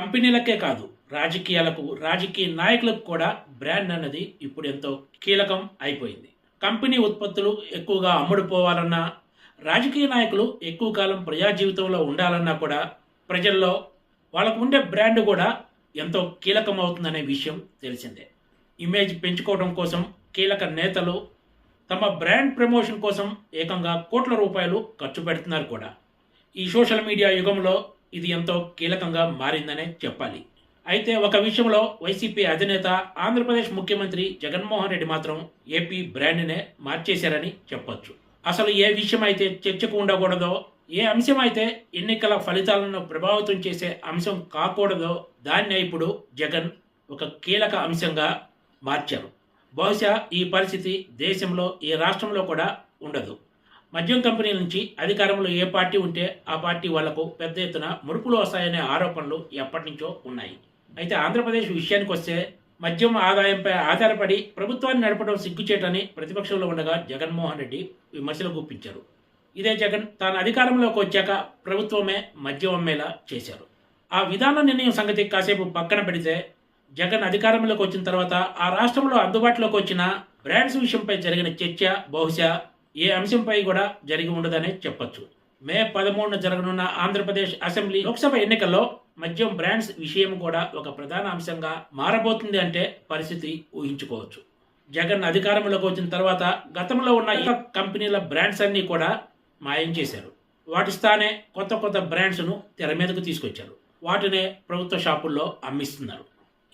కంపెనీలకే కాదు రాజకీయాలకు రాజకీయ నాయకులకు కూడా బ్రాండ్ అన్నది ఇప్పుడు ఎంతో కీలకం అయిపోయింది. కంపెనీ ఉత్పత్తులు ఎక్కువగా అమ్ముడుపోవాలన్నా రాజకీయ నాయకులు ఎక్కువ కాలం ప్రజా జీవితంలో ఉండాలన్నా కూడా ప్రజల్లో వాళ్ళకు ఉండే బ్రాండ్ కూడా ఎంతో కీలకం అవుతుందనే విషయం తెలిసిందే. ఇమేజ్ పెంచుకోవడం కోసం కీలక నేతలు తమ బ్రాండ్ ప్రమోషన్ కోసం ఏకంగా కోట్ల రూపాయలు ఖర్చు పెడుతున్నారు కూడా. ఈ సోషల్ మీడియా యుగంలో ఇది ఎంతో కీలకంగా మారిందనే చెప్పాలి. అయితే ఒక విషయంలో వైసీపీ అధినేత ఆంధ్రప్రదేశ్ ముఖ్యమంత్రి జగన్మోహన్ రెడ్డి మాత్రం ఏపీ బ్రాండ్నే మార్చేశారని చెప్పొచ్చు. అసలు ఏ విషయం అయితే చర్చకు ఉండకూడదో ఏ అంశం అయితే ఎన్నికల ఫలితాలను ప్రభావితం చేసే అంశం కాకూడదో దాన్ని ఇప్పుడు జగన్ ఒక కీలక అంశంగా మార్చారు. బహుశా ఈ పరిస్థితి దేశంలో ఈ రాష్ట్రంలో కూడా ఉండదు. మద్యం కంపెనీ నుంచి అధికారంలో ఏ పార్టీ ఉంటే ఆ పార్టీ వాళ్ళకు పెద్ద ఎత్తున ముడుపులు వస్తాయనే ఆరోపణలు ఎప్పటి నుంచో ఉన్నాయి. అయితే ఆంధ్రప్రదేశ్ విషయానికి వస్తే మద్యం ఆదాయంపై ఆధారపడి ప్రభుత్వాన్ని నడపడం సిగ్గుచేటని ప్రతిపక్షంలో ఉండగా జగన్మోహన్ రెడ్డి విమర్శలు గుప్పించారు. ఇదే జగన్ తాను అధికారంలోకి వచ్చాక ప్రభుత్వమే మద్యం అమ్మేలా చేశారు. ఆ విధాన నిర్ణయం సంగతి కాసేపు పక్కన పెడితే జగన్ అధికారంలోకి వచ్చిన తర్వాత ఆ రాష్ట్రంలో అందుబాటులోకి వచ్చిన బ్రాండ్స్ విషయంపై జరిగిన చర్చ బహుశా ఏ అంశంపై కూడా జరిగి ఉండదనే చెప్పొచ్చు. మే పదమూడున జరగనున్న ఆంధ్రప్రదేశ్ అసెంబ్లీ లోక్సభ ఎన్నికల్లో మద్యం బ్రాండ్స్ విషయం కూడా ఒక ప్రధాన అంశంగా మారబోతుంది అంటే పరిస్థితి ఊహించుకోవచ్చు. జగన్ అధికారంలోకి వచ్చిన తర్వాత గతంలో ఉన్న ఇతర కంపెనీల బ్రాండ్స్ అన్నీ కూడా మాయం చేశారు. వాటి స్థానే కొత్త కొత్త బ్రాండ్స్ను తెర మీదకు తీసుకొచ్చారు. వాటినే ప్రభుత్వ షాపుల్లో అమ్మిస్తున్నారు.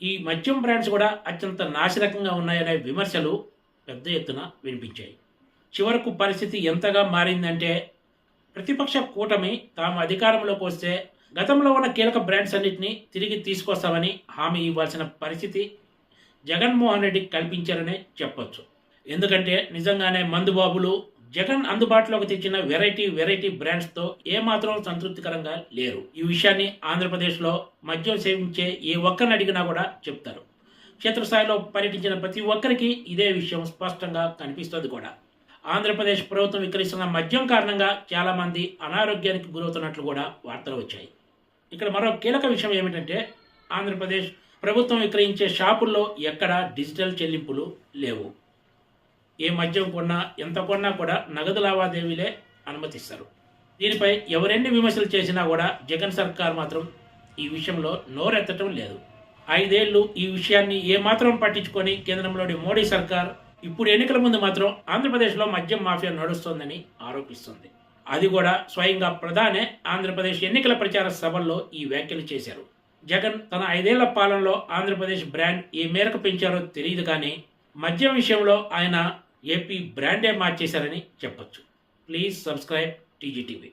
ఈ మద్యం బ్రాండ్స్ కూడా అత్యంత నాశనకంగా ఉన్నాయనే విమర్శలు పెద్ద ఎత్తున వినిపించాయి. చివరకు పరిస్థితి ఎంతగా మారిందంటే ప్రతిపక్ష కూటమి తాము అధికారంలోకి వస్తే గతంలో ఉన్న కీలక బ్రాండ్స్ అన్నింటినీ తిరిగి తీసుకొస్తామని హామీ ఇవ్వాల్సిన పరిస్థితి జగన్మోహన్ రెడ్డి కల్పించారనే చెప్పొచ్చు. ఎందుకంటే నిజంగానే మందుబాబులు జగన్ అందుబాటులోకి తెచ్చిన వెరైటీ వెరైటీ బ్రాండ్స్తో ఏమాత్రం సంతృప్తికరంగా లేరు. ఈ విషయాన్ని ఆంధ్రప్రదేశ్లో మద్యం సేవించే ఏ ఒక్కరిని అడిగినా కూడా చెప్తారు. క్షేత్రస్థాయిలో పర్యటించిన ప్రతి ఒక్కరికి ఇదే విషయం స్పష్టంగా కనిపిస్తుంది కూడా. ఆంధ్రప్రదేశ్ ప్రభుత్వం విక్రయిస్తున్న మద్యం కారణంగా చాలామంది అనారోగ్యానికి గురవుతున్నట్లు కూడా వార్తలు వచ్చాయి. ఇక్కడ మరో కీలక విషయం ఏమిటంటే ఆంధ్రప్రదేశ్ ప్రభుత్వం విక్రయించే షాపుల్లో ఎక్కడా డిజిటల్ చెల్లింపులు లేవు. ఏ మద్యం కొన్నా ఎంత కొన్నా కూడా నగదు లావాదేవీలే అనుమతిస్తారు. దీనిపై ఎవరెన్ని విమర్శలు చేసినా కూడా జగన్ సర్కార్ మాత్రం ఈ విషయంలో నోరెత్తటం లేదు. ఐదేళ్ళు ఈ విషయాన్ని ఏమాత్రం పట్టించుకొని కేంద్రంలోని మోడీ సర్కార్ ఇప్పుడు ఎన్నికల ముందు మాత్రం ఆంధ్రప్రదేశ్లో మద్యం మాఫియా నడుస్తోందని ఆరోపిస్తుంది. అది కూడా స్వయంగా ప్రధానే ఆంధ్రప్రదేశ్ ఎన్నికల ప్రచార సభల్లో ఈ వ్యాఖ్యలు చేశారు. జగన్ తన ఐదేళ్ళ పాలనలో ఆంధ్రప్రదేశ్ బ్రాండ్ ఏ మేరకు పెంచారో తెలియదు కానీ మద్యం విషయంలో ఆయన ఏపీ బ్రాండే మార్చేశారని చెప్పొచ్చు. Please subscribe TGTV